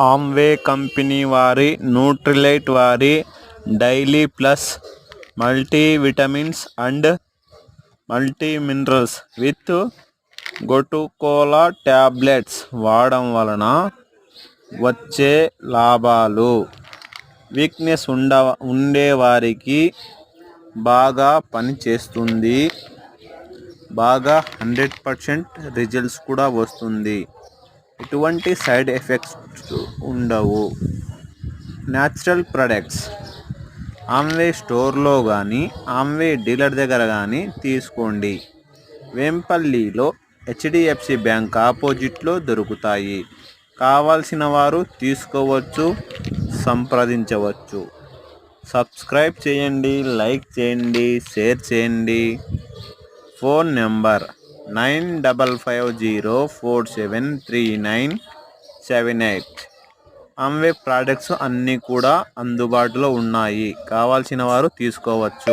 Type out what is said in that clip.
Amway company వారి Nutrilite వారి daily plus multivitamins and multiminerals with gotu kola tablets వాడడం వలన వచ్చే లాభాలు. వీక్నెస్ ఉండ ఉండేవారికి బాగా పనిచేస్తుంది బాగా హండ్రెడ్ పర్సెంట్ రిజల్ట్స్ కూడా వస్తుంది. ఎటువంటి సైడ్ ఎఫెక్ట్స్ ఉండవు. న్యాచురల్ ప్రొడక్ట్స్ ఆమ్వే స్టోర్లో కానీ ఆమ్వే డీలర్ దగ్గర కానీ తీసుకోండి. వేంపల్లిలో హెచ్డిఎఫ్సి బ్యాంక్ ఆపోజిట్లో దొరుకుతాయి. కావాల్సిన వారు తీసుకోవచ్చు సంప్రదించవచ్చు. సబ్స్క్రైబ్ చేయండి లైక్ చేయండి షేర్ చేయండి. Phone number nine double five zero four seven three nine seven eight. Amway products అన్నీ కూడా అందుబాటులో ఉన్నాయి. కావాల్సిన వారు తీసుకోవచ్చు.